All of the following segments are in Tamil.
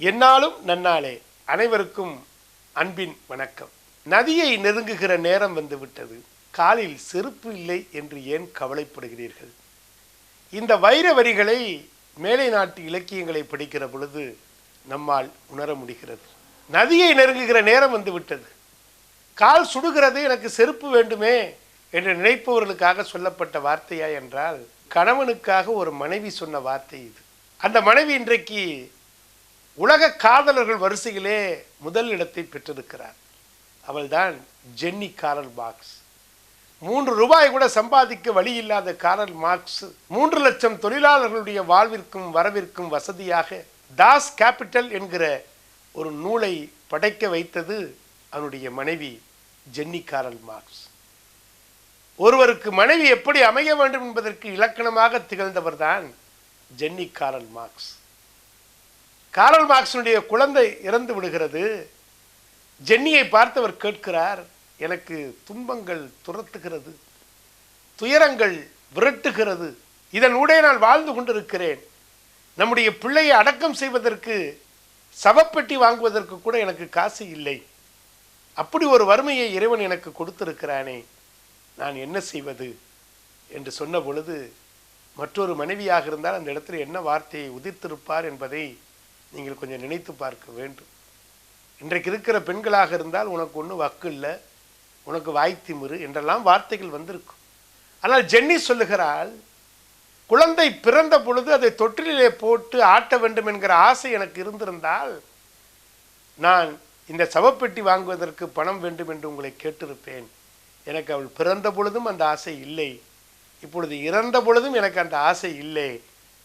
என்னாலும் நன்னாளே. அனைவருக்கும் அன்பின் வணக்கம். நதியை நெருங்குகிற நேரம் வந்து விட்டது காலில் செருப்பு இல்லை என்று ஏன் கவலைப்படுகிறீர்கள்? இந்த வைர வரிகளை மேலை நாட்டு இலக்கியங்களை படிக்கிற பொழுது நம்மால் உணர முடிகிறது. நதியை நெருங்குகிற நேரம் வந்து விட்டது கால் சுடுகிறது எனக்கு செருப்பு வேண்டுமே என்று நினைப்பவர்களுக்காக சொல்லப்பட்ட வார்த்தையா என்றால் கணவனுக்காக ஒரு மனைவி சொன்ன வார்த்தை இது. அந்த மனைவி இன்றைக்கு உலக காதலர்கள் வரிசையிலே முதல் இடத்தை பெற்றிருக்கிறார். அவள்தான் ஜென்னி காரல் மார்க்ஸ். மூன்று ரூபாய் கூட சம்பாதிக்க வழி இல்லாத காரல் மார்க்ஸ் மூன்று லட்சம் தொழிலாளர்களுடைய வாழ்விற்கும் வரவிற்கும் வசதியாக தாஸ் கேபிட்டல் என்கிற ஒரு நூலை படைக்க வைத்தது அவனுடைய மனைவி ஜென்னி காரல் மார்க்ஸ். ஒருவருக்கு மனைவி எப்படி அமைய வேண்டும் என்பதற்கு இலக்கணமாக திகழ்ந்தவர்தான் ஜென்னி காரல் மார்க்ஸ். காரல் மார்க்ஸினுடைய குழந்தை இறந்து விடுகிறது. ஜென்னியை பார்த்தவர் கேட்கிறார் எனக்கு துன்பங்கள் துரத்துகிறது துயரங்கள் விரட்டுகிறது. இதன் நான் வாழ்ந்து கொண்டிருக்கிறேன். நம்முடைய பிள்ளையை அடக்கம் செய்வதற்கு சவப்பெட்டி வாங்குவதற்கு கூட எனக்கு காசு இல்லை. அப்படி ஒரு வறுமையை இறைவன் எனக்கு கொடுத்திருக்கிறானே நான் என்ன செய்வது? என்று சொன்ன பொழுது மற்றொரு மனைவியாக இருந்தால் அந்த இடத்துல என்ன வார்த்தையை உதிர்த்திருப்பார் என்பதை நீங்கள் கொஞ்சம் நினைத்து பார்க்க வேண்டும். இன்றைக்கு இருக்கிற பெண்களாக இருந்தால் உனக்கு ஒன்றும் வக்கு இல்லை உனக்கு வாய்த்திமிரு என்றெல்லாம் வார்த்தைகள் வந்திருக்கும். ஆனால் ஜென்னி சொல்லுகிறாள் குழந்தை பிறந்த பொழுது அதை தொட்டிலே போட்டு ஆட்ட வேண்டும் என்கிற ஆசை எனக்கு இருந்திருந்தால் நான் இந்த சவப்பெட்டி வாங்குவதற்கு பணம் வேண்டும் என்று உங்களை கேட்டிருப்பேன். எனக்கு அவள் பிறந்த பொழுதும் அந்த ஆசை இல்லை. இப்பொழுது இறந்த பொழுதும் எனக்கு அந்த ஆசை இல்லை.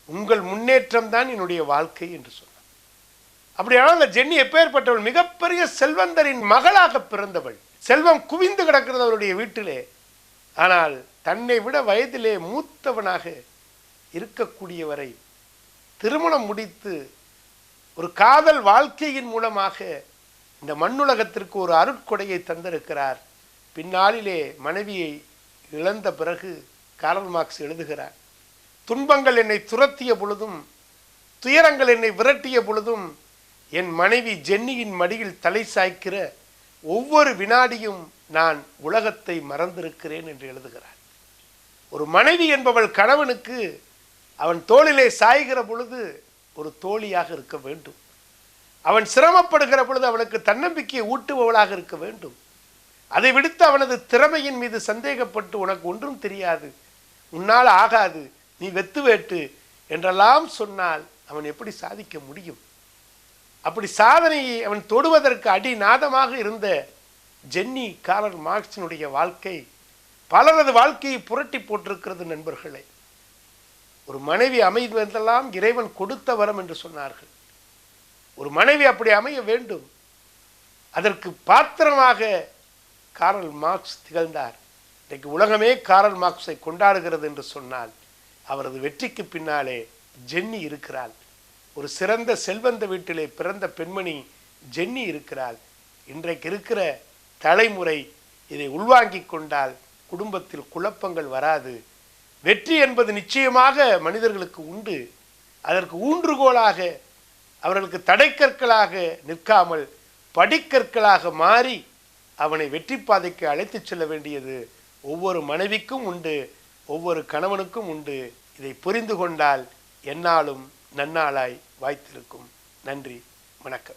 உங்கள் முன்னேற்றம் தான் என்னுடைய வாழ்க்கை என்று சொன்னார் அப்படியானால் அந்த ஜென்னி எப்பேற்பட்டவள்? மிகப்பெரிய செல்வந்தரின் மகளாக பிறந்தவள். செல்வம் குவிந்து கிடக்கிறது அவருடைய வீட்டிலே. ஆனால் தன்னை விட வயதிலே மூத்தவனாக இருக்கக்கூடியவரை திருமணம் முடித்து ஒரு காதல் வாழ்க்கையின் மூலமாக இந்த மண்ணுலகத்திற்கு ஒரு அருட்கொடையை தந்திருக்கிறார். பின்னாளிலே மனைவியை இழந்த பிறகு காரல் மார்க்ஸ் எழுதுகிறார். துன்பங்கள் என்னை துரத்திய பொழுதும் துயரங்கள் என்னை விரட்டிய பொழுதும் என் மனைவி ஜென்னியின் மடியில் தலை சாய்க்கிற ஒவ்வொரு வினாடியும் நான் உலகத்தை மறந்திருக்கிறேன் என்று எழுதுகிறார். ஒரு மனைவி என்பவள் கணவனுக்கு அவன் தோளிலே சாய்கிற பொழுது ஒரு தோழியாக இருக்க வேண்டும். அவன் சிரமப்படுகிற பொழுது அவனுக்கு தன்னம்பிக்கையை ஊட்டுபவளாக இருக்க வேண்டும். அதை விடுத்து அவனது திறமையின் மீது சந்தேகப்பட்டு உனக்கு ஒன்றும் தெரியாது. உன்னால் ஆகாது. நீ வெத்து வேட்டு என்றெல்லாம் சொன்னால் அவன் எப்படி சாதிக்க முடியும்? அப்படி சாதனையை அவன் தொடுவதற்கு அடிநாதமாக இருந்த ஜென்னி காரல் மார்க்சினுடைய வாழ்க்கை பலரது வாழ்க்கையை புரட்டி போட்டிருக்கிறது நண்பர்களே. ஒரு மனைவி அமைவதெல்லாம் இறைவன் கொடுத்த வரம் என்று சொன்னார்கள். ஒரு மனைவி அப்படி அமைய வேண்டும். அதற்கு பாத்திரமாக காரல் மார்க்ஸ் திகழ்ந்தார். இன்றைக்கு உலகமே காரல் மார்க்ஸை கொண்டாடுகிறது என்று சொன்னால் அவரது வெற்றிக்கு பின்னாலே ஜென்னி இருக்கிறாள். ஒரு சிறந்த செல்வந்த வீட்டிலே பிறந்த பெண்மணி ஜென்னி இருக்கிறாள். இன்றைக்கு இருக்கிற தலைமுறை இதை உள்வாங்கிக் கொண்டால் குடும்பத்தில் குழப்பங்கள் வராது. வெற்றி என்பது நிச்சயமாக மனிதர்களுக்கு உண்டு. அதற்கு ஊன்றுகோலாக அவர்களுக்கு தடைக்கற்களாக நிற்காமல் படிக்கற்களாக மாறி அவனை வெற்றி பாதைக்கு அழைத்துச் செல்ல வேண்டியது ஒவ்வொரு மனைவிக்கும் உண்டு ஒவ்வொரு கணவனுக்கும் உண்டு. இதை புரிந்து கொண்டால் என்னாலும் நன்னாளாய் வாய்த்திருக்கும். நன்றி வணக்கம்.